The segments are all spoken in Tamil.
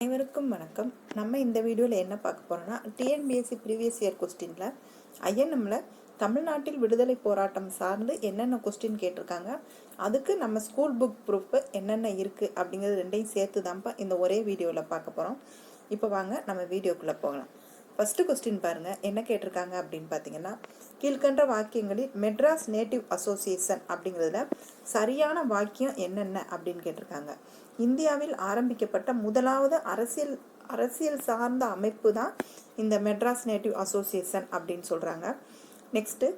அனைவருக்கும் வணக்கம். நம்ம இந்த வீடியோவில் என்ன பார்க்க போகிறோம்னா டிஎன்பிஎஸ்சி ப்ரீவியஸ் இயர் கொஸ்டினில் ஐஎன்எம்மில் தமிழ்நாட்டில் விடுதலை போராட்டம் சார்ந்து என்னென்ன கொஸ்டின் கேட்டிருக்காங்க? அதுக்கு நம்ம ஸ்கூல் புக் ப்ரூஃப் என்னென்ன இருக்குது அப்படிங்கிறது ரெண்டையும் சேர்த்து தான்ப்பா இந்த ஒரே வீடியோவில் பார்க்க போகிறோம் இப்போ வாங்க நம்ம வீடியோக்குள்ளே போகலாம். ஃபஸ்ட்டு கொஸ்டின் பாருங்கள் என்ன கேட்டிருக்காங்க அப்படின்னு பார்த்தீங்கன்னா கீழ்கண்ட வாக்கியங்களில் மெட்ராஸ் நேட்டிவ் அசோசியேஷன் அப்படிங்கிறதுல சரியான வாக்கியம் என்னென்ன அப்படின்னு கேட்டிருக்காங்க. இந்தியாவில் ஆரம்பிக்கப்பட்ட முதலாவது அரசியல் அரசியல் சார்ந்த அமைப்பு தான் இந்த மெட்ராஸ் நேட்டிவ் அசோசியேஷன் அப்படின்னு சொல்கிறாங்க நெக்ஸ்ட்டு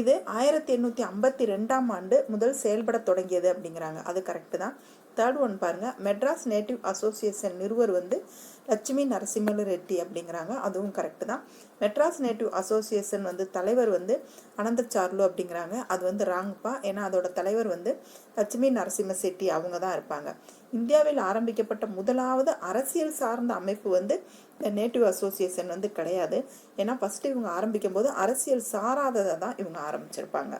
இது ஆயிரத்தி எண்ணூற்றி ஐம்பத்தி ரெண்டாம் ஆண்டு முதல் செயல்பட தொடங்கியது அப்படிங்கிறாங்க. அது கரெக்டு தான். தேர்ட் ஒன் பாருங்கள் மெட்ராஸ் நேட்டிவ் அசோசியேஷன் நிறுவர் வந்து லட்சுமி நரசிம்மல ரெட்டி அப்படிங்கிறாங்க. அதுவும் கரெக்டு தான். மெட்ராஸ் நேட்டிவ் அசோசியேஷன் வந்து தலைவர் வந்து அனந்த சார்லு அப்படிங்கிறாங்க. அது வந்து ராங்ப்பா ஏன்னா அதோட தலைவர் வந்து லட்சுமி நரசிம்ம செட்டி அவங்க தான் இருப்பாங்க. இந்தியாவில் ஆரம்பிக்கப்பட்ட முதலாவது அரசியல் சார்ந்த அமைப்பு வந்து இந்த நேட்டிவ் அசோசியேஷன் வந்து கிடையாது. ஏன்னா ஃபஸ்ட்டு இவங்க ஆரம்பிக்கும் போது அரசியல் சாராததை தான் இவங்க ஆரம்பிச்சிருப்பாங்க.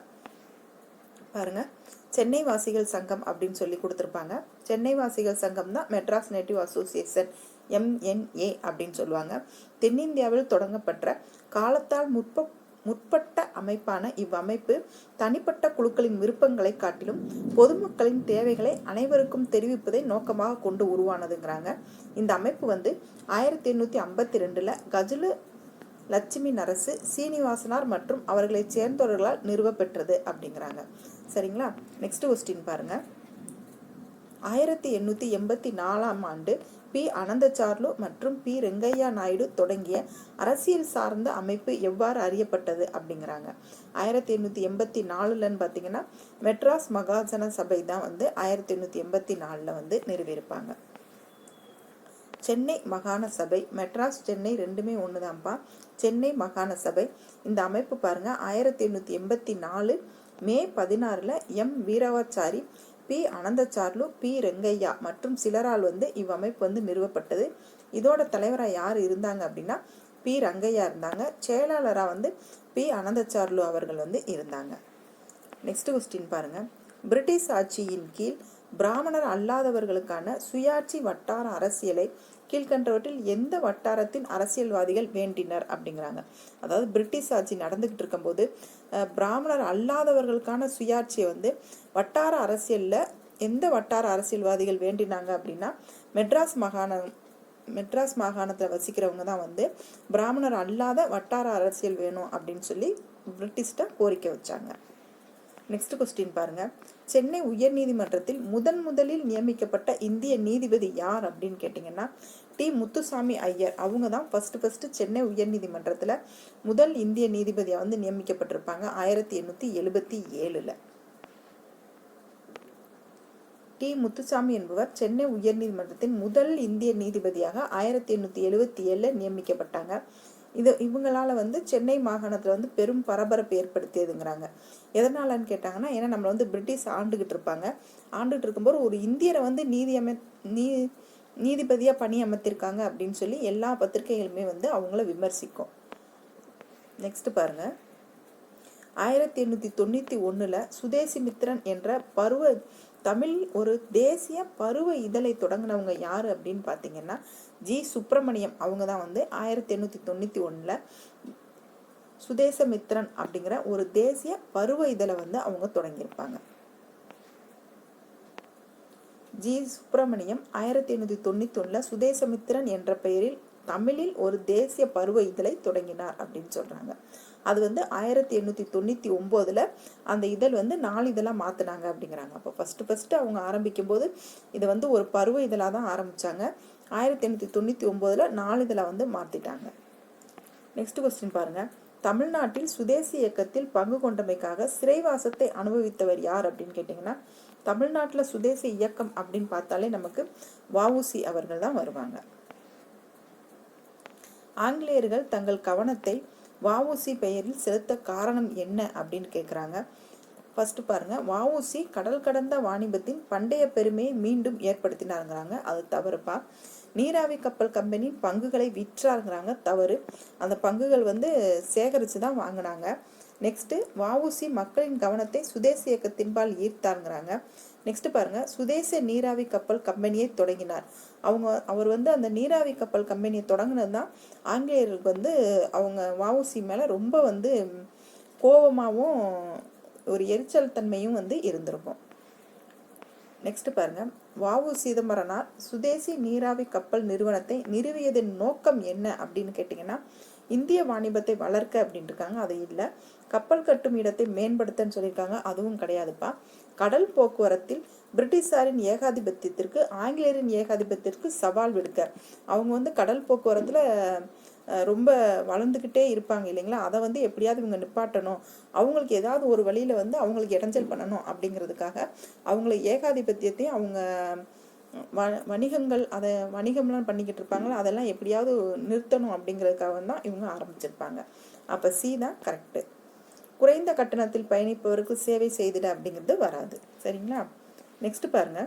பாருங்கள் சென்னை வாசிகள் சங்கம் அப்படின்னு சொல்லி கொடுத்துருப்பாங்க. சென்னை வாசிகள் சங்கம் தான் மெட்ராஸ் நேட்டிவ் அசோசியேஷன் எம்என்ஏ அப்படின்னு சொல்லுவாங்க. தென்னிந்தியாவில் தொடங்கப்பட்ட காலத்தால் முற்ப முற்பட்ட அமைப்பான இவ்வமைப்பு தனிப்பட்ட குழுக்களின் விருப்பங்களை காட்டிலும் பொதுமக்களின் தேவைகளை அனைவருக்கும் தெரிவிப்பதை நோக்கமாக கொண்டு உருவானதுங்கிறாங்க. இந்த அமைப்பு வந்து ஆயிரத்தி எண்ணூற்றி ஐம்பத்தி ரெண்டில் கஜுலு லட்சுமி நரசு சீனிவாசனார் மற்றும் அவர்களைச் சேர்ந்தவர்களால் நிறுவப்பெற்றது அப்படிங்கிறாங்க. சரிங்களா? நெக்ஸ்ட் கொஸ்டின் பாருங்க. ஆயிரத்தி எண்ணூற்றி எண்பத்தி நாலாம் ஆண்டு பி. அனந்தச்சார்லு மற்றும் பி. ரெங்கையா நாயுடு தொடங்கிய அரசியல் சார்ந்த அமைப்பு எவ்வாறு அறியப்பட்டது அப்படிங்கிறாங்க. ஆயிரத்தி எண்ணூற்றி எண்பத்தி நாலுலன்னு பார்த்தீங்கன்னா மெட்ராஸ் மகாஜன சபை தான் வந்து ஆயிரத்தி எண்ணூற்றி எண்பத்தி நாலில் வந்து நிறுவியிருப்பாங்க சென்னை மகாண சபை மெட்ராஸ் சென்னை ரெண்டுமே ஒன்று தான்ப்பா சென்னை மகாண சபை. இந்த அமைப்பு பாருங்கள் ஆயிரத்தி எண்ணூற்றி எண்பத்தி நாலு மே பதினாறில் M. Veeravachari P. Ananthacharlu P. Rangaiah மற்றும் சிலரால் வந்து இவ்வமைப்பு வந்து நிறுவப்பட்டது. இதோட தலைவராக யார் இருந்தாங்க அப்படின்னா பி. ரங்கையா இருந்தாங்க. செயலாளராக வந்து பி. அனந்தச்சார்லு அவர்கள் வந்து இருந்தாங்க. நெக்ஸ்ட் கொஸ்டின் பாருங்கள் பிரிட்டிஷ் ஆட்சியின் கீழ் பிராமணர் அல்லாதவர்களுக்கான சுயாட்சி வட்டார அரசியலை கீழ்கண்டவற்றில் எந்த வட்டாரத்தின் அரசியல்வாதிகள் வேண்டினர் அப்படிங்கிறாங்க. அதாவது பிரிட்டிஷ் ஆட்சி நடந்துக்கிட்டு இருக்கும்போது பிராமணர் அல்லாதவர்களுக்கான சுயாட்சியை வந்து வட்டார அரசியலில் எந்த வட்டார அரசியல்வாதிகள் வேண்டினாங்க அப்படின்னா மெட்ராஸ் மாகாணம் மெட்ராஸ் மாகாணத்தில் வசிக்கிறவங்க தான் வந்து பிராமணர் அல்லாத வட்டார அரசியல் வேணும் அப்படின்னு சொல்லி பிரிட்டிஷ்ட கோரிக்கை வச்சாங்க. நெக்ஸ்ட் கொஸ்டின் பாருங்க. சென்னை உயர்நீதிமன்றத்தில் முதன் முதலில் நியமிக்கப்பட்ட இந்திய நீதிபதி யார் அப்படின்னு கேட்டிங்கன்னா டி முத்துசாமி ஐயர். அவங்க தான் ஃபஸ்ட்டு ஃபஸ்ட்டு சென்னை உயர்நீதிமன்றத்தில் முதல் இந்திய நீதிபதியாக வந்து நியமிக்கப்பட்டிருப்பாங்க ஆயிரத்தி எண்ணூற்றி எழுபத்தி ஏழில். டி முத்துசாமி என்பவர் சென்னை உயர்நீதிமன்றத்தின் முதல் இந்திய நீதிபதியாக ஆயிரத்தி எண்ணூற்றி எழுபத்தி ஏழில் நியமிக்கப்பட்டாங்க. இது இவங்களால் வந்து சென்னை மாகாணத்தில் வந்து பெரும் பரபரப்பு ஏற்படுத்தியதுங்கிறாங்க. எதனாலன்னு கேட்டாங்கன்னா ஏன்னா நம்மளை வந்து பிரிட்டிஷ் ஆண்டுகிட்டு இருப்பாங்க. ஆண்டுகிட்டு இருக்கும்போது ஒரு இந்தியரை வந்து நீதி அமை நீ நீதிபதியாக பணி அமைத்திருக்காங்க அப்படின்னு சொல்லி எல்லா பத்திரிகைகளுமே வந்து அவங்கள விமர்சிக்கும். நெக்ஸ்ட் பாருங்கள் ஆயிரத்தி எண்ணூற்றி தொண்ணூற்றி ஒன்றில் சுதேசி மித்ரன் என்ற பருவ தமிழ் ஒரு தேசிய பருவ இதழை தொடங்கினவங்க யார் அப்படின்னு பார்த்தீங்கன்னா ஜி. சுப்பிரமணியம். அவங்க தான் வந்து ஆயிரத்தி எண்ணூற்றி தொண்ணூற்றி ஒன்றில் சுதேசமித்ரன் அப்படிங்கிற ஒரு தேசிய பருவ இதழை வந்து அவங்க தொடங்கியிருப்பாங்க. ஜி. சுப்பிரமணியம் ஆயிரத்தி எண்ணூற்றி தொண்ணூற்றி ஒன்றில் சுதேசமித்திரன் என்ற பெயரில் தமிழில் ஒரு தேசிய பருவ இதழை தொடங்கினார் அப்படின்னு சொல்கிறாங்க அது வந்து ஆயிரத்தி எண்ணூற்றி தொண்ணூற்றி ஒம்போதில் அந்த இதழ் வந்து நாளிதழாக மாற்றினாங்க அப்படிங்கிறாங்க. அப்போ ஃபஸ்ட்டு ஃபஸ்ட்டு அவங்க ஆரம்பிக்கும் போது இதை வந்து ஒரு பருவ இதழாக தான் ஆரம்பித்தாங்க ஆயிரத்தி எண்ணூற்றி தொண்ணூற்றி ஒம்போதில் நாளிதழாக வந்து மாற்றிட்டாங்க நெக்ஸ்ட் கொஸ்டின் பாருங்கள் தமிழ்நாட்டில் சுதேசி இயக்கத்தில் பங்கு கொண்டமைக்காக சிறைவாசத்தை அனுபவித்தவர் யார் அப்படின்னு கேட்டிங்கன்னா தமிழ்நாட்டில் சுதேசி இயக்கம் அப்படின்னு பார்த்தாலே நமக்கு வவுசி அவர்கள் தான் வருவாங்க. ஆங்கிலேயர்கள் தங்கள் கவனத்தை வஉசி பெயரில் செலுத்த காரணம் என்ன அப்படின்னு கேட்குறாங்க ஃபஸ்ட்டு பாருங்கள் வஉசி கடல் கடந்த வாணிபத்தின் பண்டைய பெருமையை மீண்டும் ஏற்படுத்தினாருங்கிறாங்க. அது தவறுப்பா. நீராவி கப்பல் கம்பெனி பங்குகளை விற்றாருங்கிறாங்க. தவறு. அந்த பங்குகள் வந்து சேகரித்து தான் வாங்கினாங்க. நெக்ஸ்ட்டு வஉசி மக்களின் கவனத்தை சுதேச இயக்கத்தின்பால் ஈர்த்தாருங்கிறாங்க. நெக்ஸ்ட் பாருங்க. சுதேச நீராவி கப்பல் கம்பெனியை தொடங்கினார். அவங்க அவர் வந்து அந்த நீராவி கப்பல் கம்பெனியை தொடங்கினது தான் ஆங்கிலேயர்களுக்கு வந்து அவங்க வாவுசி மேலே ரொம்ப வந்து கோபமாகவும் ஒரு எரிச்சல் தன்மையும் வந்து இருந்திருக்கும். நெக்ஸ்ட் பாருங்க. வாவு சிதம்பரனார் சுதேசி நீராவி கப்பல் நிறுவனத்தை நிறுவியதன் நோக்கம் என்ன அப்படின்னு கேட்டிங்கன்னா இந்திய வாணிபத்தை வளர்க்க அப்படின்ட்டுருக்காங்க. அது இல்லை. கப்பல் கட்டும் இடத்தை மேம்படுத்தன்னு சொல்லியிருக்காங்க. அதுவும் கிடையாதுப்பா. கடல் போக்குவரத்தில் பிரிட்டிஷாரின் ஏகாதிபத்தியத்திற்கு ஆங்கிலேயரின் ஏகாதிபத்தியத்திற்கு சவால் விடுக்க. அவங்க வந்து கடல் போக்குவரத்தில் ரொம்ப வளர்ந்துக்கிட்டே இருப்பாங்க இல்லைங்களா? அதை வந்து எப்படியாவது இவங்க நிப்பாட்டணும். அவங்களுக்கு ஏதாவது ஒரு வழியில் வந்து அவங்களுக்கு இடைஞ்சல் பண்ணணும் அப்படிங்கிறதுக்காக அவங்கள ஏகாதிபத்தியத்தையும் அவங்க வ வணிகங்கள் அதை வணிகம்லாம் பண்ணிக்கிட்டு இருப்பாங்களோ அதெல்லாம் எப்படியாவது நிறுத்தணும் அப்படிங்கிறதுக்காக தான் இவங்க ஆரம்பிச்சிருப்பாங்க. அப்போ சி தான் கரெக்டு குறைந்த கட்டணத்தில் பயணிப்பவருக்கு சேவை செய்திட அப்படிங்கிறது வராது. சரிங்களா? நெக்ஸ்ட் பாருங்க.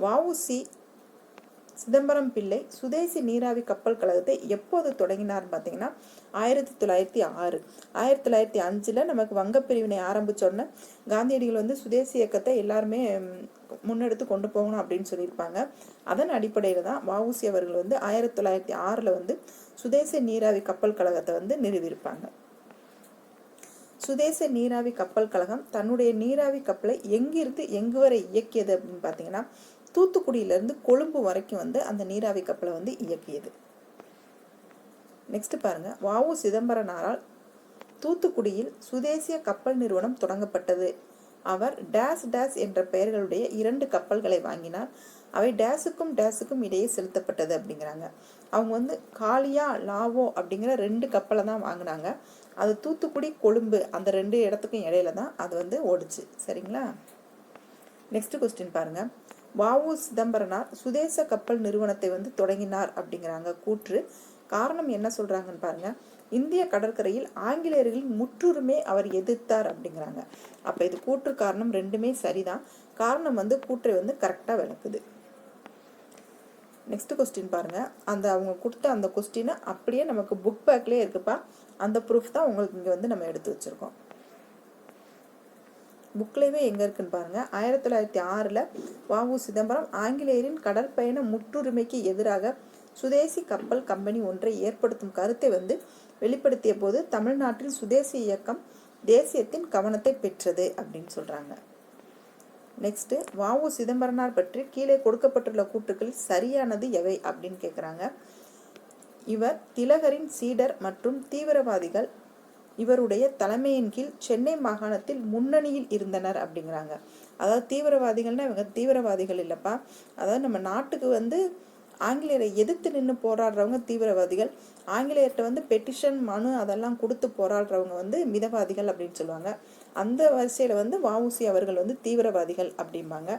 வஉசி சிதம்பரம் பிள்ளை சுதேசி நீராவி கப்பல் கழகத்தை எப்போது தொடங்கினார் பார்த்தீங்கன்னா ஆயிரத்தி தொள்ளாயிரத்தி ஆறு. ஆயிரத்தி தொள்ளாயிரத்தி அஞ்சில் நமக்கு வங்கப்பிரிவினை ஆரம்பித்தோடனே காந்தியடிகள் வந்து சுதேசி இயக்கத்தை எல்லாருமே முன்னெடுத்து கொண்டு போகணும் அப்படின்னு சொல்லியிருப்பாங்க. அதன் அடிப்படையில் தான் வஉசி அவர்கள் வந்து ஆயிரத்தி தொள்ளாயிரத்தி ஆறில் வந்து சுதேசி நீராவி கப்பல் கழகத்தை வந்து நிறுவியிருப்பாங்க. சுதேச நீராவி கப்பல் கழகம் தன்னுடைய நீராவி கப்பலை எங்கிருந்து எங்கு வரை இயக்கியது அப்படின்னு பார்த்தீங்கன்னா தூத்துக்குடியிலேருந்து கொழும்பு வரைக்கும் வந்து அந்த நீராவி கப்பலை வந்து இயக்கியது. நெக்ஸ்ட் பாருங்க. வாவு சிதம்பரனாரால் தூத்துக்குடியில் சுதேசிய கப்பல் நிறுவனம் தொடங்கப்பட்டது. அவர் டேஸ் டேஸ் என்ற பெயர்களுடைய இரண்டு கப்பல்களை வாங்கினார். அவை டேஸுக்கும் டேஸுக்கும் இடையே செலுத்தப்பட்டது அப்படிங்கிறாங்க. அவங்க வந்து காலியா லாவோ அப்படிங்கிற ரெண்டு கப்பலை தான் வாங்கினாங்க. அது தூத்துக்குடி கொழும்பு அந்த ரெண்டு இடத்துக்கும் இடையில தான் அது வந்து ஓடுச்சு. சரிங்களா? நெக்ஸ்ட் கொஸ்டின் பாருங்க. வாவு சிதம்பரனார் சுதேச கப்பல் நிறுவனத்தை வந்து தொடங்கினார் அப்படிங்கிறாங்க. கூற்று. காரணம் என்ன சொல்கிறாங்கன்னு பாருங்கள் இந்திய கடற்கரையில் ஆங்கிலேயர்களின் முற்றுரிமை அவர் எதிர்த்தார் அப்படிங்கிறாங்க. அப்போ இது கூற்று காரணம் ரெண்டுமே சரிதான். காரணம் வந்து கூற்றை வந்து கரெக்டாக விளக்குது. நெக்ஸ்ட் கொஸ்டின் பாருங்கள் அந்த அவங்க கொடுத்த அந்த கொஸ்டினை அப்படியே நமக்கு புக் பேக்லேயே இருக்குப்பா. அந்த ப்ரூஃப் தான் உங்களுக்கு இங்கே வந்து நம்ம எடுத்து வச்சுருக்கோம். புக்லேயே எங்கே இருக்குன்னு பாருங்கள் ஆயிரத்தி தொள்ளாயிரத்தி ஆறில் வாவு சிதம்பரம் ஆங்கிலேயரின் கடற்பயண முற்றுரிமைக்கு எதிராக சுதேசி கப்பல் கம்பெனி ஒன்றை ஏற்படுத்தும் கருத்தை வந்து வெளிப்படுத்திய போது தமிழ்நாட்டில் சுதேசி இயக்கம் தேசியத்தின் கவனத்தை பெற்றது அப்படின்னு சொல்கிறாங்க நெக்ஸ்ட்டு வாவு சிதம்பரனார் பற்றி கீழே கொடுக்கப்பட்டுள்ள கூற்றுக்கள் சரியானது எவை அப்படின்னு கேட்குறாங்க இவர் திலகரின் சீடர் மற்றும் தீவிரவாதிகள் இவருடைய தலைமையின் கீழ் சென்னை மாகாணத்தில் முன்னணியில் இருந்தனர் அப்படிங்கிறாங்க. அதாவது தீவிரவாதிகள்னா இவங்க தீவிரவாதிகள் இல்லைப்பா. அதாவது நம்ம நாட்டுக்கு வந்து ஆங்கிலேயரை எதிர்த்து நின்று போராடுறவங்க தீவிரவாதிகள். ஆங்கிலேயர்கிட்ட வந்து பெட்டிஷன் மனு அதெல்லாம் கொடுத்து போராடுறவங்க வந்து மிதவாதிகள் அப்படின்னு சொல்லுவாங்க. அந்த வரிசையில் வந்து வஉசி அவர்கள் வந்து தீவிரவாதிகள் அப்படிம்பாங்க.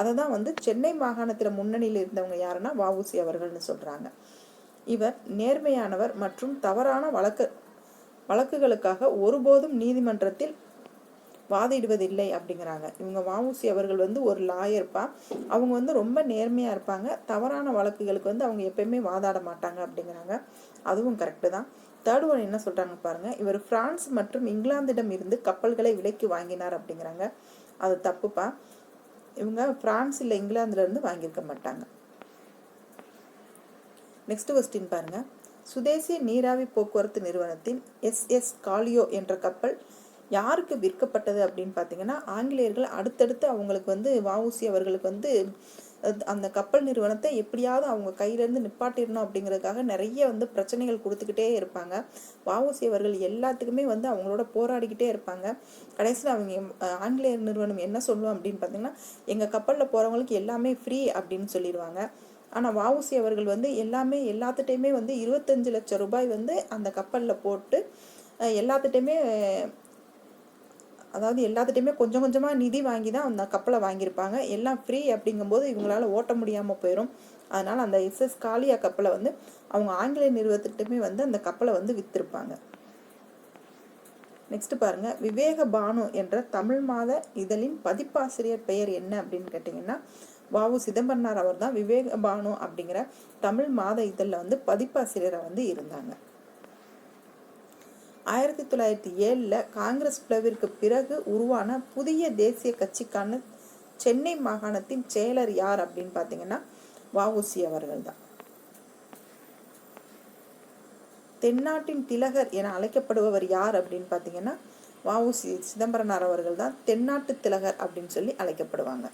அதை தான் வந்து சென்னை மாகாணத்தில் முன்னணியில் இருந்தவங்க யாருன்னா வஉசி அவர்கள்னு சொல்கிறாங்க இவர் நேர்மையானவர் மற்றும் தவறான வழக்கு வழக்குகளுக்காக ஒருபோதும் நீதிமன்றத்தில் வாதிடுவதில்லை அப்படிங்கிறாங்க. இவங்க வாமுசி அவர்கள் வந்து ஒரு லாயர்ப்பா அவங்க வந்து ரொம்ப நேர்மையாக இருப்பாங்க. தவறான வழக்குகளுக்கு வந்து அவங்க எப்பயுமே வாதாட மாட்டாங்க அப்படிங்கிறாங்க. அதுவும் கரெக்டு தான். தேர்ட் ஒன் என்ன சொல்கிறாங்க பாருங்கள் இவர் பிரான்ஸ் மற்றும் இங்கிலாந்திடம் இருந்து கப்பல்களை விலைக்கு வாங்கினார் அப்படிங்கிறாங்க. அது தப்புப்பா இவங்க பிரான்ஸ் இல்லை இங்கிலாந்துலேருந்து வாங்கியிருக்க மாட்டாங்க. நெக்ஸ்ட் கொஸ்டின் பாருங்கள் சுதேசிய நீராவி போக்குவரத்து நிறுவனத்தின் எஸ்எஸ் காலியோ என்ற கப்பல் யாருக்கு விற்கப்பட்டது அப்படின்னு பார்த்தீங்கன்னா ஆங்கிலேயர்கள் அடுத்தடுத்து அவங்களுக்கு வந்து வஉசி அவர்களுக்கு வந்து அந்த கப்பல் நிறுவனத்தை எப்படியாவது அவங்க கையிலேருந்து நிப்பாட்டிடணும் அப்படிங்கிறதுக்காக நிறைய வந்து பிரச்சனைகள் கொடுத்துக்கிட்டே இருப்பாங்க. வஉசி அவர்கள் எல்லாத்துக்குமே வந்து அவங்களோட போராடிக்கிட்டே இருப்பாங்க. கடைசியில் அவங்க ஆங்கிலேயர் நிறுவனம் என்ன சொல்லுவோம் அப்படின்னு பார்த்தீங்கன்னா எங்கள் கப்பலில் போகிறவங்களுக்கு எல்லாமே ஃப்ரீ அப்படின்னு சொல்லிடுவாங்க. ஆனால் வஉசி அவர்கள் வந்து எல்லாமே எல்லாத்துட்டையுமே வந்து இருபத்தஞ்சு லட்சம் ரூபாய் வந்து அந்த கப்பலில் போட்டு எல்லாத்துட்டையுமே அதாவது எல்லாத்துட்டையுமே கொஞ்சம் கொஞ்சமாக நிதி வாங்கி தான் அந்த கப்பலை வாங்கியிருப்பாங்க. எல்லாம் ஃப்ரீ அப்படிங்கும்போது இவங்களால ஓட்ட முடியாமல் போயிடும் அதனால் அந்த எஸ்எஸ் காலியா கப்பலை வந்து அவங்க ஆங்கிலேய நிறுவத்திட்டுமே வந்து அந்த கப்பலை வந்து விற்றுருப்பாங்க நெக்ஸ்ட் பாருங்க. விவேக பானு என்ற தமிழ் மாத இதழின் பதிப்பாசிரியர் பெயர் என்ன அப்படின்னு கேட்டிங்கன்னா வாவு சிதம்பரனார் அவர் தான் விவேக பானு அப்படிங்கிற தமிழ் மாத இதழில் வந்து பதிப்பாசிரியராக வந்து இருந்தாங்க. ஆயிரத்தி தொள்ளாயிரத்தி ஏழில் காங்கிரஸ் பிளவிற்கு பிறகு உருவான புதிய தேசிய கட்சிக்கான சென்னை மாகாணத்தின் செயலர் யார் அப்படின்னு பார்த்தீங்கன்னா வஉசி அவர்கள் தான் தென்னாட்டின் திலகர் என அழைக்கப்படுபவர் யார் அப்படின்னு பார்த்தீங்கன்னா வஉசி சிதம்பரனார் அவர்கள் தான் தென்னாட்டு திலகர் அப்படின்னு சொல்லி அழைக்கப்படுவாங்க.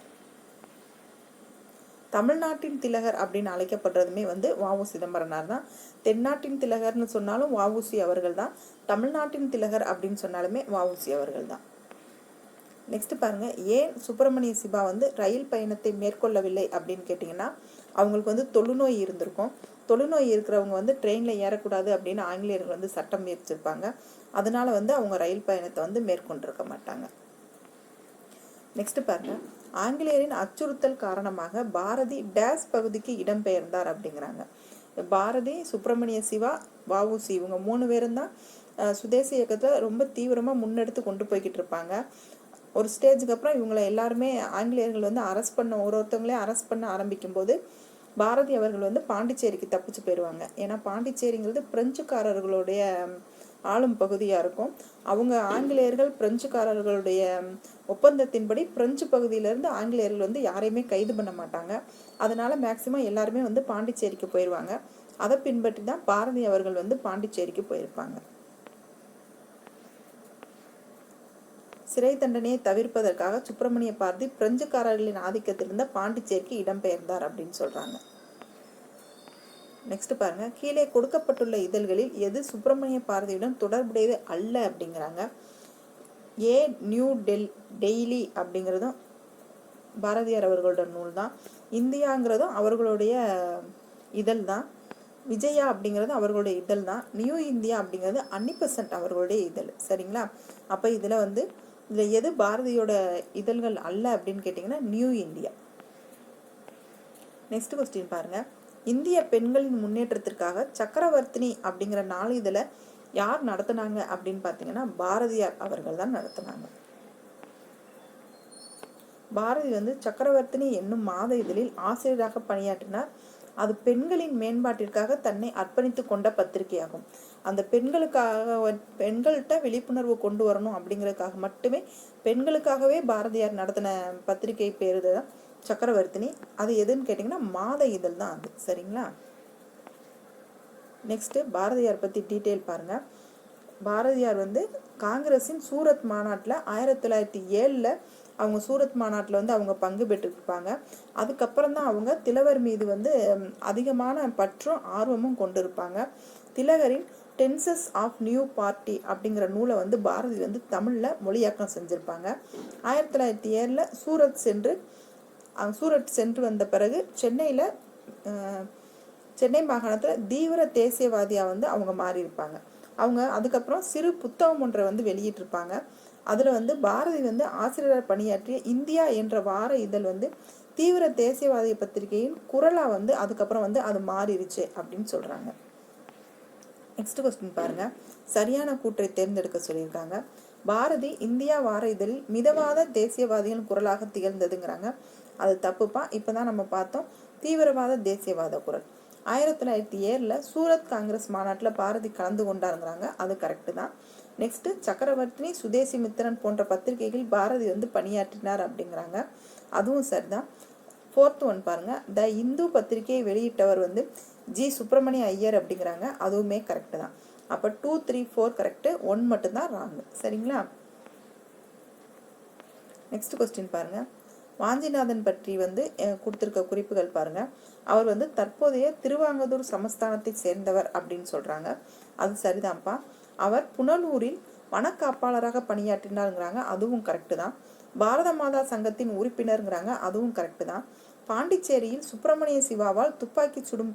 தமிழ்நாட்டின் திலகர் அப்படின்னு அழைக்கப்படுறதுமே வந்து வாவு சிதம்பரனார் தான். தென்னாட்டின் திலகர்னு சொன்னாலும் வாவுசி அவர்கள் தான். தமிழ்நாட்டின் திலகர் அப்படின்னு சொன்னாலுமே வாவுசி அவர்கள் தான். நெக்ஸ்ட் பாருங்க. ஏன் சுப்பிரமணிய சிவா வந்து ரயில் பயணத்தை மேற்கொள்ளவில்லை அப்படின்னு கேட்டிங்கன்னா அவங்களுக்கு வந்து தொழுநோய் இருந்திருக்கும். தொழுநோய் இருக்கிறவங்க வந்து ட்ரெயினில் ஏறக்கூடாது அப்படின்னு ஆங்கிலேயர்கள் வந்து சட்டம் முயற்சிருப்பாங்க அதனால வந்து அவங்க ரயில் பயணத்தை வந்து மேற்கொண்டிருக்க மாட்டாங்க. நெக்ஸ்ட் பாருங்க. ஆங்கிலேயரின் அச்சுறுத்தல் காரணமாக பாரதி டேஸ் பகுதிக்கு இடம்பெயர்ந்தார் அப்படிங்கிறாங்க. பாரதி சுப்பிரமணிய சிவா வஉசி இவங்க மூணு பேரும் தான் சுதேசி இயக்கத்தை ரொம்ப தீவிரமாக முன்னெடுத்து கொண்டு போய்கிட்டு இருப்பாங்க. ஒரு ஸ்டேஜுக்கு அப்புறம் இவங்களை எல்லாருமே ஆங்கிலேயர்கள் வந்து அரெஸ்ட் பண்ண ஒரு ஒருத்தவங்களே அரெஸ்ட் பண்ண ஆரம்பிக்கும் போது பாரதி அவர்கள் வந்து பாண்டிச்சேரிக்கு தப்பிச்சு போயிடுவாங்க ஏன்னா பாண்டிச்சேரிங்கிறது பிரெஞ்சுக்காரர்களுடைய ஆளும் பகுதியாக இருக்கும். அவங்க ஆங்கிலேயர்கள் பிரெஞ்சுக்காரர்களுடைய ஒப்பந்தத்தின்படி பிரெஞ்சு பகுதியிலேருந்து ஆங்கிலேயர்கள் வந்து யாரையுமே கைது பண்ண மாட்டாங்க. அதனால் மேக்சிமம் எல்லாருமே வந்து பாண்டிச்சேரிக்கு போயிடுவாங்க அதை பின்பற்றி தான் பாரதி அவர்கள் வந்து பாண்டிச்சேரிக்கு போயிருப்பாங்க. சிறை தண்டனையை தவிர்ப்பதற்காக சுப்பிரமணிய பாரதி பிரெஞ்சுக்காரர்களின் ஆதிக்கத்திலிருந்த பாண்டிச்சேரிக்கு இடம்பெயர்ந்தார் அப்படின்னு சொல்கிறாங்க நெக்ஸ்ட் பாருங்க. கீழே கொடுக்கப்பட்டுள்ள இதழ்களில் எது சுப்பிரமணிய பாரதியுடன் தொடர்புடையது அல்ல அப்படிங்கிறாங்க. ஏ நியூ டெல் டெய்லி அப்படிங்கிறதும் பாரதியார் அவர்களோட நூல் தான். இந்தியாங்கிறதும் அவர்களுடைய இதழ் தான். விஜயா அப்படிங்கிறது அவர்களுடைய இதழ் தான். நியூ இந்தியா அப்படிங்கிறது அன்னிபெசன்ட் அவர்களுடைய இதழ். சரிங்களா? அப்போ இதில் வந்து இதில் எது பாரதியோட இதழ்கள் அல்ல அப்படின்னு கேட்டிங்கன்னா நியூ இந்தியா. நெக்ஸ்ட் கொஸ்டின் பாருங்கள் இந்திய பெண்களின் முன்னேற்றத்திற்காக சக்கரவர்த்தினி அப்படிங்கிற நாளிதழை யார் நடத்தினாங்க அப்படின்னு பார்த்தீங்கன்னா பாரதியார் அவர்கள் தான் நடத்தினாங்க. பாரதி வந்து சக்கரவர்த்தினி என்னும் மாத இதழில் ஆசிரியராக பணியாற்றினார். அது பெண்களின் மேம்பாட்டிற்காக தன்னை அர்ப்பணித்து கொண்ட பத்திரிகையாகும். அந்த பெண்களுக்காக பெண்கள்கிட்ட விழிப்புணர்வு கொண்டு வரணும் அப்படிங்கிறதுக்காக மட்டுமே பெண்களுக்காகவே பாரதியார் நடத்தின பத்திரிகை பேரு தான் சக்கரவர்த்தினி அது எதுன்னு கேட்டிங்கன்னா மாத இதழ் தான் அது. சரிங்களா? நெக்ஸ்ட்டு பாரதியார் பற்றி டீட்டெயில் பாருங்கள் பாரதியார் வந்து காங்கிரஸின் சூரத் மாநாட்டில் ஆயிரத்தி தொள்ளாயிரத்தி ஏழில் அவங்க சூரத் மாநாட்டில் வந்து அவங்க பங்கு பெற்றிருப்பாங்க. அதுக்கப்புறம் தான் அவங்க திலவர் மீது வந்து அதிகமான பற்றும் ஆர்வமும் கொண்டு இருப்பாங்க திலகரின் டென்சஸ் ஆஃப் நியூ பார்ட்டி அப்படிங்கிற நூலை வந்து பாரதி வந்து தமிழில் மொழியாக்கம் செஞ்சுருப்பாங்க. ஆயிரத்தி தொள்ளாயிரத்தி ஏழில் சூரத் சென்று சூரட் சென்று வந்த பிறகு சென்னையில் சென்னை மாகாணத்தில் தீவிர தேசியவாதியாக வந்து அவங்க மாறியிருப்பாங்க. அவங்க அதுக்கப்புறம் சிறு புத்தகம் ஒன்றை வந்து வெளியிட்டிருப்பாங்க. அதில் வந்து பாரதி வந்து ஆசிரியர் பணியாற்றிய இந்தியா என்ற வார இதழ் வந்து தீவிர தேசியவாதிய பத்திரிகையின் குரலாக வந்து அதுக்கப்புறம் வந்து அது மாறிடுச்சு அப்படின்னு சொல்கிறாங்க நெக்ஸ்ட் கொஸ்டின் பாருங்க. சரியான கூற்றை தேர்ந்தெடுக்க சொல்லியிருக்காங்க. பாரதி இந்தியா வார இதழில் மிதவாத தேசியவாதிகளின் குரலாக திகழ்ந்ததுங்கிறாங்க. அது தப்புப்பா. இப்போ தான் நம்ம பார்த்தோம் தீவிரவாத தேசியவாத குரல். ஆயிரத்தி தொள்ளாயிரத்தி ஏழில் சூரத் காங்கிரஸ் மாநாட்டில் பாரதி கலந்து கொண்டாருங்கிறாங்க. அது கரெக்டு தான். நெக்ஸ்ட்டு சக்கரவர்த்தினி சுதேசி மித்திரன் போன்ற பத்திரிகைகள் பாரதி வந்து பணியாற்றினார் அப்படிங்கிறாங்க. அதுவும் சரிதான். ஃபோர்த் ஒன் பாருங்க. த இந்து பத்திரிகையை வெளியிட்டவர் வந்து ஜி சுப்பிரமணிய ஐயர் அப்படிங்கிறாங்க. அதுவுமே கரெக்டு தான். அப்போ two three four correct one மட்டும்தான் ராங்கு சரிங்களா? நெக்ஸ்ட் கொஸ்டின் பாருங்கள் வாஞ்சிநாதன் பற்றி வந்து கொடுத்துருக்க குறிப்புகள் பாருங்க. அவர் வந்து தற்போதைய திருவாங்கதூர் சமஸ்தானத்தை சேர்ந்தவர் அப்படின்னு சொல்றாங்க. அது சரிதான்ப்பா. அவர் புனலூரில் வனக்காப்பாளராக பணியாற்றினாருங்கிறாங்க. அதுவும் கரெக்டு தான். பாரத மாதா சங்கத்தின் உறுப்பினருங்கிறாங்க. அதுவும் கரெக்டு தான். பாண்டிச்சேரியில் சுப்பிரமணிய சிவாவால் துப்பாக்கி சுடும்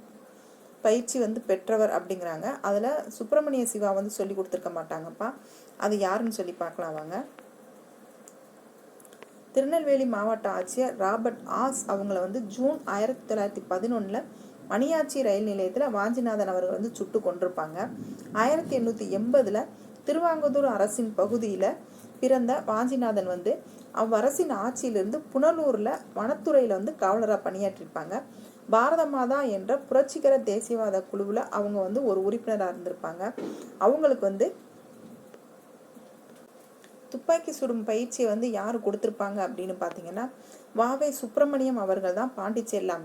பயிற்சி வந்து பெற்றவர் அப்படிங்கிறாங்க. அதில் சுப்பிரமணிய சிவா வந்து சொல்லி கொடுத்துருக்க மாட்டாங்கப்பா. அது யாருன்னு சொல்லி பார்க்கலாம் வாங்க. திருநெல்வேலி மாவட்ட ஆட்சியர் ராபர்ட் ஆஸ் அவங்கள வந்து ஜூன் ஆயிரத்தி தொள்ளாயிரத்தி பதினொன்றில் மணியாச்சி ரயில் நிலையத்தில் வாஞ்சிநாதன் அவர்கள் வந்து சுட்டு கொண்டிருப்பாங்க ஆயிரத்தி எண்ணூற்றி எண்பதில் திருவாங்கதூர் அரசின் பகுதியில் பிறந்த வாஞ்சிநாதன் வந்து அவ்வரசின் ஆட்சியிலிருந்து புனலூரில் வனத்துறையில் வந்து காவலராக பணியாற்றிருப்பாங்க. பாரத மாதா என்ற புரட்சிகர தேசியவாத குழுவில் அவங்க வந்து ஒரு உறுப்பினராக இருந்திருப்பாங்க. அவங்களுக்கு வந்து துப்பாக்கி சுடும் பயிற்சியை வந்து யார் கொடுத்துருப்பாங்க அப்படின்னு பார்த்தீங்கன்னா வாவே சுப்பிரமணியம் அவர்கள் தான் பாண்டிச்சேரியில்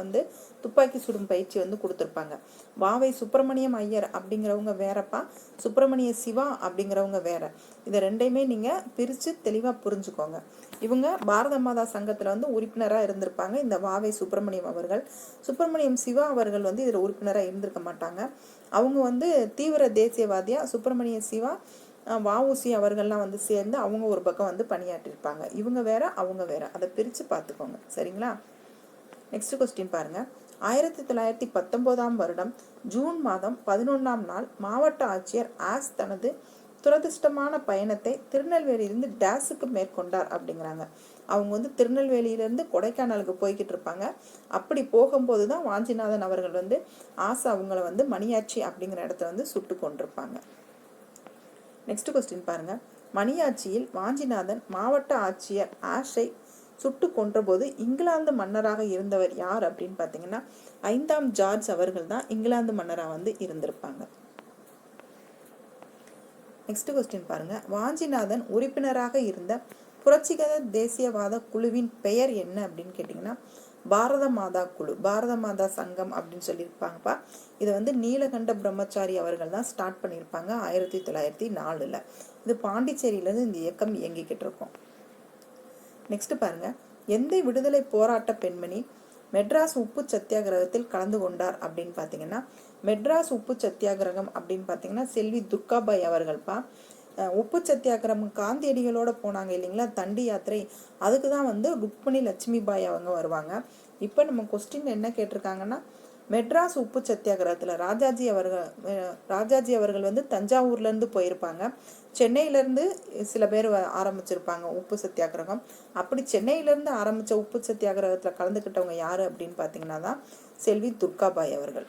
வந்து துப்பாக்கி சுடும் பயிற்சி வந்து கொடுத்துருப்பாங்க. வாவை சுப்பிரமணியம் ஐயர் அப்படிங்கிறவங்க வேறப்பா சுப்பிரமணிய சிவா அப்படிங்கிறவங்க வேற. இதை ரெண்டையுமே நீங்கள் பிரித்து தெளிவாக புரிஞ்சுக்கோங்க. இவங்க பாரத மாதா சங்கத்தில் வந்து உறுப்பினராக இருந்திருப்பாங்க இந்த வாவை சுப்பிரமணியம் அவர்கள். சுப்பிரமணியம் சிவா அவர்கள் வந்து இதில் உறுப்பினராக இருந்திருக்க மாட்டாங்க. அவங்க வந்து தீவிர தேசியவாதியாக சுப்பிரமணிய சிவா வஉசி அவர்கள்லாம் வந்து சேர்ந்து அவங்க ஒரு பக்கம் வந்து பணியாற்றிருப்பாங்க. இவங்க வேற அவங்க வேற. அதை பிரித்து பார்த்துக்கோங்க. சரிங்களா? நெக்ஸ்ட் கொஸ்டின் பாருங்க. ஆயிரத்தி தொள்ளாயிரத்தி பத்தொன்பதாம் வருடம் ஜூன் மாதம் பதினொன்றாம் நாள் மாவட்ட ஆட்சியர் ஆஸ் தனது துரதிருஷ்டமான பயணத்தை திருநெல்வேலியிலிருந்து டேஸுக்கு மேற்கொண்டார் அப்படிங்கிறாங்க. அவங்க வந்து திருநெல்வேலியிலேருந்து கொடைக்கானலுக்கு போய்கிட்டு இருப்பாங்க. அப்படி போகும்போது தான் வாஞ்சிநாதன் அவர்கள் வந்து ஆசை அவங்கள வந்து மணியாட்சி அப்படிங்கிற இடத்த வந்து சுட்டு கொண்டிருப்பாங்க. நெக்ஸ்ட் கொஸ்டின் பாருங்க. மணியாட்சியில் வாஞ்சிநாதன் மாவட்ட ஆட்சியர் ஆஷை சுட்டு கொன்றபோது இங்கிலாந்து மன்னராக இருந்தவர் யார் அப்படின்னு பார்த்தீங்கன்னா ஐந்தாம் ஜார்ஜ் அவர்கள் தான் இங்கிலாந்து மன்னராக வந்து இருந்திருப்பாங்க. நெக்ஸ்ட் கொஸ்டின் பாருங்க. வாஞ்சிநாதன் உறுப்பினராக இருந்த புரட்சிகர தேசியவாத குழுவின் பெயர் என்ன அப்படின்னு கேட்டிங்கன்னா பாரத மாதா குழு பாரத மாதா சங்கம் அப்படின்னு சொல்லியிருப்பாங்கப்பா. இதை வந்து நீலகண்ட பிரம்மச்சாரி அவர்கள் தான் ஸ்டார்ட் பண்ணியிருப்பாங்க ஆயிரத்தி தொள்ளாயிரத்தி நாலில். இது பாண்டிச்சேரியிலேருந்து இந்த இயக்கம் இயங்கிக்கிட்டு இருக்கும். நெக்ஸ்ட் பாருங்க. எந்த விடுதலை போராட்ட பெண்மணி மெட்ராஸ் உப்பு சத்தியாகிரகத்தில் கலந்து கொண்டார் அப்படின்னு பார்த்தீங்கன்னா மெட்ராஸ் உப்பு சத்தியாகிரகம் அப்படின்னு பார்த்தீங்கன்னா செல்வி துர்காபாய் அவர்கள்ப்பா. உப்பு சத்தியாகிரகம் காந்தியடிகளோட போனாங்க இல்லைங்களா? தண்டி யாத்திரை. அதுக்கு தான் வந்து ருக்மணி லட்சுமி பாய் அவங்க வருவாங்க. இப்போ நம்ம கொஸ்டின் என்ன கேட்டிருக்காங்கன்னா மெட்ராஸ் உப்பு சத்தியாகிரகத்தில் ராஜாஜி அவர்கள் ராஜாஜி அவர்கள் வந்து தஞ்சாவூர்லேருந்து போயிருப்பாங்க. சென்னையிலேருந்து சில பேர் ஆரம்பிச்சிருப்பாங்க உப்பு சத்தியாகிரகம் அப்படி சென்னையிலேருந்து ஆரம்பித்த உப்பு சத்தியாகிரகத்தில் கலந்துக்கிட்டவங்க யார் அப்படின்னு பார்த்தீங்கன்னா தான் செல்வி துர்காபாய் அவர்கள்.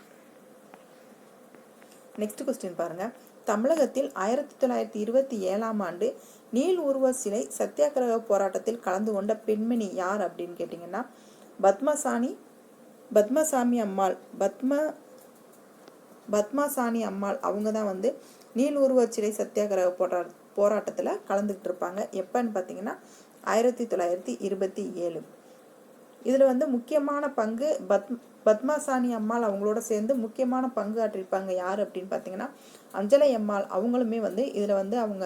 நெக்ஸ்ட் கொஸ்டின் பாருங்கள் தமிழகத்தில் ஆயிரத்தி தொள்ளாயிரத்தி இருபத்தி ஏழாம் ஆண்டு நீல் உருவ சிலை சத்தியாகிரக போராட்டத்தில் கலந்து கொண்ட பெண்மணி யார் அப்படின்னு கேட்டிங்கன்னா பத்மசாணி பத்மசாமி அம்மாள் பத்ம பத்மாசாணி அம்மாள் அவங்க தான் வந்து நீல் உருவ சிலை சத்தியாகிரக போரா போராட்டத்தில் கலந்துக்கிட்டு இருப்பாங்க. எப்போன்னு பார்த்தீங்கன்னா ஆயிரத்தி தொள்ளாயிரத்தி இருபத்தி ஏழு. இதில் வந்து முக்கியமான பங்கு பத் பத்மாசாணி அம்மாள் அவங்களோட சேர்ந்து முக்கியமான பங்கு ஆற்றிருப்பாங்க யார் அப்படின்னு பார்த்தீங்கன்னா அஞ்சலை அம்மாள் அவங்களுமே வந்து இதில் வந்து அவங்க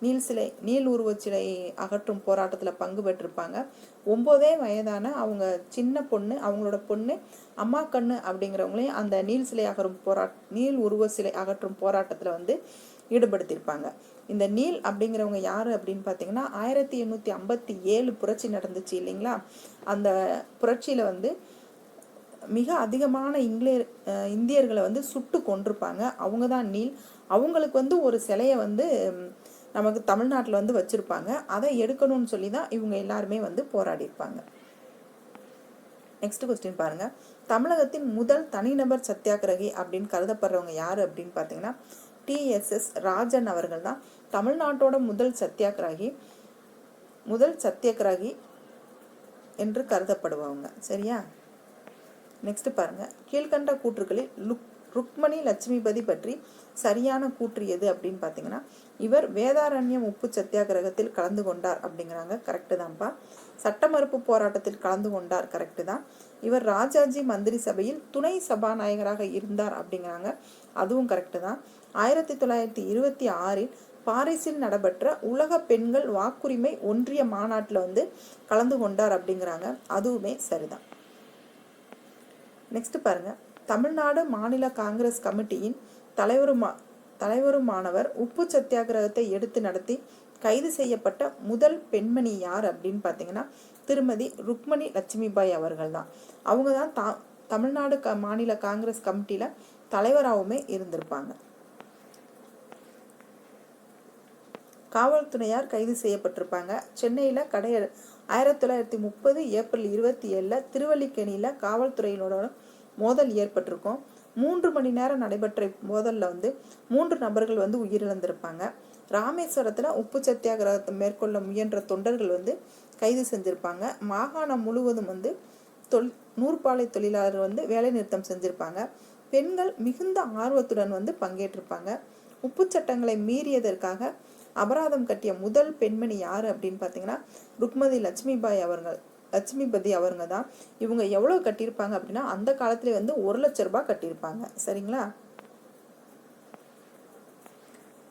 நீல் சிலை நீல் உருவச் சிலை அகற்றும் போராட்டத்தில் பங்கு பெற்றிருப்பாங்க. ஒம்போதே வயதான அவங்க சின்ன பொண்ணு அவங்களோட பொண்ணு அம்மா கண்ணு அப்படிங்கிறவங்களையும் அந்த நீல் சிலை அகற்றும் போராட் நீல் உருவ சிலை அகற்றும் போராட்டத்தில் வந்து ஈடுபடுத்தியிருப்பாங்க. இந்த நீல் அப்படிங்கிறவங்க யார் அப்படின்னு பார்த்தீங்கன்னா ஆயிரத்தி எண்ணூற்றி ஐம்பத்தி ஏழு புரட்சி நடந்துச்சு இல்லைங்களா? அந்த புரட்சியில் வந்து மிக அதிகமான இங்கிலே இந்தியர்களை வந்து சுட்டு கொண்டிருப்பாங்க அவங்க தான் நீல். அவங்களுக்கு வந்து ஒரு சிலையை வந்து நமக்கு தமிழ்நாட்டில் வந்து வச்சுருப்பாங்க. அதை எடுக்கணும்னு சொல்லி தான் இவங்க எல்லாருமே வந்து போராடியிருப்பாங்க. நெக்ஸ்ட் கொஸ்டின் பாருங்கள் தமிழகத்தின் முதல் தனிநபர் சத்தியாகிரகி அப்படின்னு கருதப்படுறவங்க யார் அப்படின்னு பார்த்தீங்கன்னா டிஎஸ்எஸ் ராஜன் அவர்கள் தான். தமிழ்நாட்டோட முதல் சத்தியாகிரகி முதல் சத்தியாகிரகி என்று கருதப்படுவாங்க சரியா? நெக்ஸ்ட் பாருங்க. கீழ்கண்ட கூற்றுகளில் லுக் ருக்மணி லட்சுமிபதி பற்றி சரியான கூற்று எது அப்படின்னு பார்த்தீங்கன்னா இவர் வேதாரண்யம் உப்பு சத்தியாகிரகத்தில் கலந்து கொண்டார் அப்படிங்கிறாங்க. கரெக்டு தான்ப்பா சட்ட மறுப்பு போராட்டத்தில் கலந்து கொண்டார். கரெக்டு தான். இவர் ராஜாஜி மந்திரி சபையில் துணை சபாநாயகராக இருந்தார் அப்படிங்கிறாங்க. அதுவும் கரெக்டு தான். ஆயிரத்தி தொள்ளாயிரத்தி இருபத்தி ஆறில் பாரிஸில் நடைபெற்ற உலக பெண்கள் வாக்குரிமை ஒன்றிய மாநாட்டில் வந்து கலந்து கொண்டார் அப்படிங்கிறாங்க. அதுவுமே சரிதான். நெக்ஸ்ட் பாருங்க. தமிழ்நாடு மாநில காங்கிரஸ் கமிட்டியின் தலைவருமா தலைவருமானவர் உப்பு சத்தியாகிரகத்தை எடுத்து நடத்தி கைது செய்யப்பட்ட முதல் பெண்மணி யார் அப்படின்னு பார்த்தீங்கன்னா திருமதி ருக்மணி லட்சுமிபாய் அவர்கள் தான். அவங்க தான் தா தமிழ்நாடு க மாநில காங்கிரஸ் கமிட்டியில் தலைவராகவுமே இருந்திருப்பாங்க. காவல்துறையார் கைது செய்யப்பட்டிருப்பாங்க. சென்னையில் கடை ஆயிரத்தி தொள்ளாயிரத்தி முப்பது ஏப்ரல் இருபத்தி ஏழில் திருவல்லிக்கேணியில் காவல்துறையினோட மோதல் ஏற்பட்டிருக்கும். மூன்று மணி நேரம் நடைபெற்ற மோதலில் வந்து மூன்று நபர்கள் வந்து உயிரிழந்திருப்பாங்க. ராமேஸ்வரத்தில் உப்பு சத்தியாகிரகத்தை மேற்கொள்ள முயன்ற தொண்டர்கள் வந்து கைது செஞ்சுருப்பாங்க. மாகாணம் முழுவதும் வந்து தொல் நூற்பாலை தொழிலாளர் வந்து வேலை நிறுத்தம் செஞ்சுருப்பாங்க. பெண்கள் மிகுந்த ஆர்வத்துடன் வந்து பங்கேற்றிருப்பாங்க. உப்பு சட்டங்களை மீறியதற்காக அபராதம் கட்டிய முதல் பெண்மணி யார் அப்படின்னு பார்த்தீங்கன்னா ருக்மதி லட்சுமிபாய் அவர்கள் லட்சுமிபதி அவருங்க தான். இவங்க எவ்வளோ கட்டியிருப்பாங்க அப்படின்னா அந்த காலத்துலேயே வந்து ஒரு லட்ச ரூபாய் கட்டியிருப்பாங்க. சரிங்களா?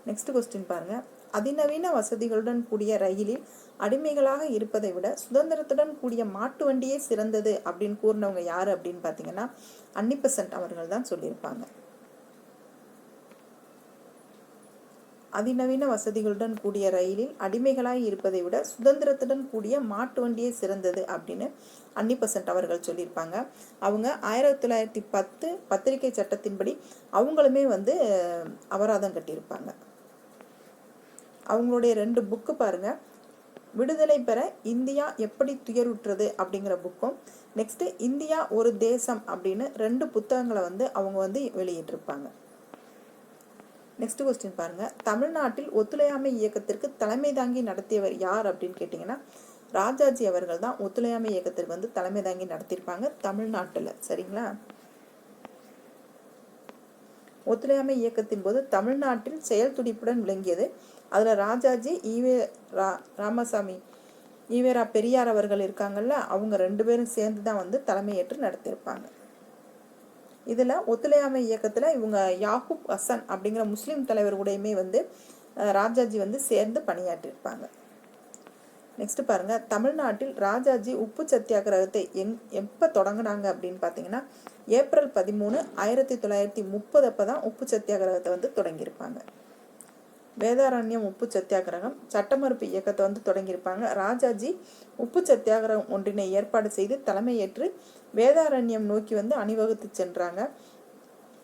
நெக்ஸ்ட் கொஸ்டின் பாருங்க. அதிநவீன வசதிகளுடன் கூடிய ரயிலில் அடிமைகளாக இருப்பதை விட சுதந்திரத்துடன் கூடிய மாட்டு வண்டியே சிறந்தது அப்படின்னு கூறினவங்க யார் அப்படின்னு பார்த்தீங்கன்னா அன்னிபெசன்ட் அவர்கள் தான் சொல்லியிருப்பாங்க. அதிநவீன வசதிகளுடன் கூடிய ரயிலில் அடிமைகளாய் இருப்பதை விட சுதந்திரத்துடன் கூடிய மாட்டு வண்டியே சிறந்தது அப்படின்னு அன்னிபசன்ட் அவர்கள் சொல்லியிருப்பாங்க. அவங்க ஆயிரத்தி தொள்ளாயிரத்தி பத்து பத்திரிகை சட்டத்தின்படி அவங்களுமே வந்து அபராதம் கட்டியிருப்பாங்க. அவங்களுடைய ரெண்டு புக்கு பாருங்க. விடுதலை பெற இந்தியா எப்படி துயருற்றது அப்படிங்கிற புக்கும் நெக்ஸ்ட்டு இந்தியா ஒரு தேசம் அப்படின்னு ரெண்டு புத்தகங்களை வந்து அவங்க வந்து வெளியிட்டிருப்பாங்க. நெக்ஸ்ட் கொஸ்டின் பாருங்க. தமிழ்நாட்டில் ஒத்துழையாமை இயக்கத்திற்கு தலைமை தாங்கி நடத்தியவர் யார் அப்படின்னு கேட்டிங்கன்னா ராஜாஜி அவர்கள் தான் ஒத்துழையாமை இயக்கத்திற்கு வந்து தலைமை தாங்கி நடத்தியிருப்பாங்க தமிழ்நாட்டில். சரிங்களா? ஒத்துழையாமை இயக்கத்தின் போது தமிழ்நாட்டில் செயல் துடிப்புடன் விளங்கியது. அதில் ராஜாஜி ஈவே ரா ராமசாமி ஈவேரா பெரியார் அவர்கள் இருக்காங்கல்ல அவங்க ரெண்டு பேரும் சேர்ந்து தான் வந்து தலைமையேற்று நடத்தியிருப்பாங்க. இதில் ஒத்துழையாமை இயக்கத்தில் இவங்க யாகூப் ஹசன் அப்படிங்கிற முஸ்லீம் தலைவர் கூடயுமே வந்து ராஜாஜி வந்து சேர்ந்து பணியாற்றியிருப்பாங்க. நெக்ஸ்ட் பாருங்க. தமிழ்நாட்டில் ராஜாஜி உப்பு சத்தியாகிரகத்தை எங் எப்போ தொடங்கினாங்க அப்படின்னு பார்த்தீங்கன்னா ஏப்ரல் பதிமூணு ஆயிரத்தி தொள்ளாயிரத்தி முப்பது அப்போ தான் உப்பு சத்தியாகிரகத்தை வந்து தொடங்கியிருப்பாங்க. வேதாரண்யம் உப்பு சத்தியாகிரகம் சட்டமறுப்பு இயக்கத்தை வந்து தொடங்கியிருப்பாங்க. ராஜாஜி உப்பு சத்தியாகிரகம் ஒன்றினை ஏற்பாடு செய்து தலைமையேற்று வேதாரண்யம் நோக்கி வந்து அணிவகுத்து சென்றாங்க.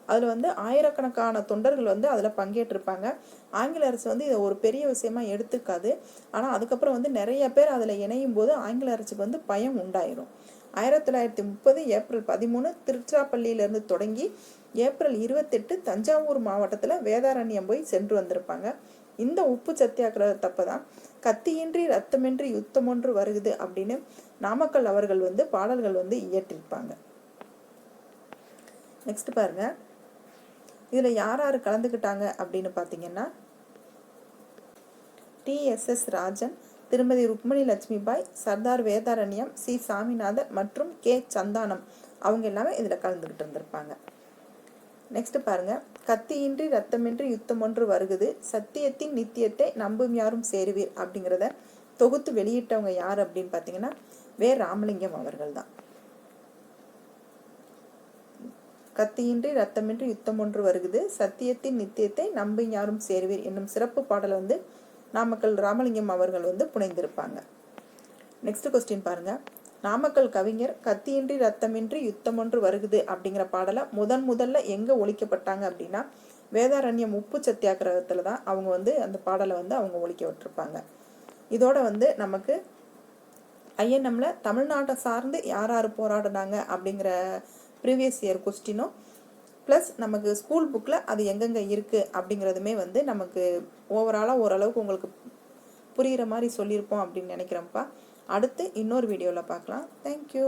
அதில் வந்து ஆயிரக்கணக்கான தொண்டர்கள் வந்து அதில் பங்கேற்றிருப்பாங்க. ஆங்கில அரசு வந்து இதை ஒரு பெரிய விஷயமா எடுத்துக்காது. ஆனால் அதுக்கப்புறம் வந்து நிறைய பேர் அதில் இணையும் போது ஆங்கில அரசுக்கு வந்து பயம் உண்டாயிரும். ஆயிரத்தி தொள்ளாயிரத்தி முப்பது ஏப்ரல் பதிமூணு திருச்சிராப்பள்ளியிலேருந்து தொடங்கி ஏப்ரல் இருபத்தெட்டு தஞ்சாவூர் மாவட்டத்தில் வேதாரண்யம் போய் சென்று வந்திருப்பாங்க. இந்த உப்பு சத்தியாகிரகத்தப்ப தான் கத்தியின்றி ரத்தமின்றி யுத்தம் ஒன்று வருகுது அப்படின்னு நாமக்கல் அவர்கள் வந்து பாடல்கள் வந்து இயற்றிருப்பாங்க. நெக்ஸ்ட் பாருங்க. இதில் யார் யார் கலந்துக்கிட்டாங்க அப்படின்னு பார்த்தீங்கன்னா டிஎஸ்எஸ் ராஜன் திருமதி ருக்மணி லட்சுமிபாய் சர்தார் வேதாரண்யம் சி சாமிநாதன் மற்றும் கே சந்தானம். அவங்க எல்லாமே இதில் கலந்துக்கிட்டு இருந்திருப்பாங்க. நெக்ஸ்ட் பாருங்க. கத்தியின்றி ரத்தமின்றி யுத்தம் ஒன்று வருகுது. சத்தியத்தின் நித்தியத்தை நம்பும் யாரும் சேருவீர் அப்படிங்கிறத தொகுத்து வெளியிட்டவங்க யார் அப்படின்னு பார்த்தீங்கன்னா வே. ராமலிங்கம் அவர்கள் தான். கத்தியின்றி ரத்தமின்றி யுத்தம் ஒன்று வருகுது. சத்தியத்தின் நித்தியத்தை நம்பும் யாரும் சேருவீர் என்னும் சிறப்பு பாடலை வந்து நாமக்கல் ராமலிங்கம் அவர்கள் வந்து புனைந்திருப்பாங்க. நெக்ஸ்ட் கொஸ்டின் பாருங்க. நாமக்கல் கவிஞர் கத்தியின்றி ரத்தமின்றி யுத்தம் ஒன்று வருகுது அப்படிங்கிற பாடலை முதன் முதல்ல எங்கே ஒழிக்கப்பட்டாங்க அப்படின்னா வேதாரண்யம் உப்பு சத்தியாகிரகத்தில் தான் அவங்க வந்து அந்த பாடலை வந்து அவங்க ஒழிக்க விட்டுருப்பாங்க. இதோட வந்து நமக்கு ஐஎன்எம்ல தமிழ்நாட்டை சார்ந்து யார் யார் போராடினாங்க அப்படிங்கிற ப்ரீவியஸ் இயர் கொஸ்டினும் ப்ளஸ் நமக்கு ஸ்கூல் புக்கில் அது எங்கெங்கே இருக்குது அப்படிங்கிறதுமே வந்து நமக்கு ஓவராலாக ஓரளவுக்கு உங்களுக்கு புரிகிற மாதிரி சொல்லியிருப்போம் அப்படின்னு நினைக்கிறேன்ப்பா. அடுத்து இன்னொரு வீடியோவில் பார்க்கலாம். தேங்க்யூ